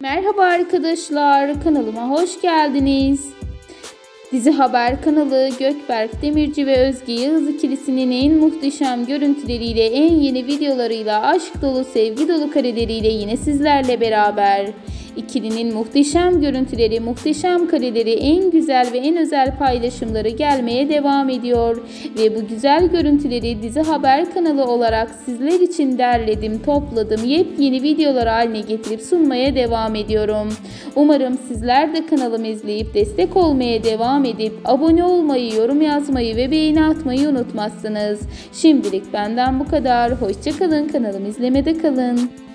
Merhaba arkadaşlar, kanalıma hoş geldiniz. Dizi Haber kanalı Gökberk Demirci ve Özge Yağız ikilisinin en muhteşem görüntüleriyle, en yeni videolarıyla, aşk dolu, sevgi dolu kareleriyle yine sizlerle beraber. İkilinin muhteşem görüntüleri, muhteşem kareleri, en güzel ve en özel paylaşımları gelmeye devam ediyor. Ve bu güzel görüntüleri Dizi Haber kanalı olarak sizler için derledim, topladım, yepyeni videolar haline getirip sunmaya devam ediyorum. Umarım sizler de kanalımı izleyip destek olmaya devam edip abone olmayı, yorum yazmayı ve beğeni atmayı unutmazsınız. Şimdilik benden bu kadar. Hoşçakalın, kanalımı izlemede kalın.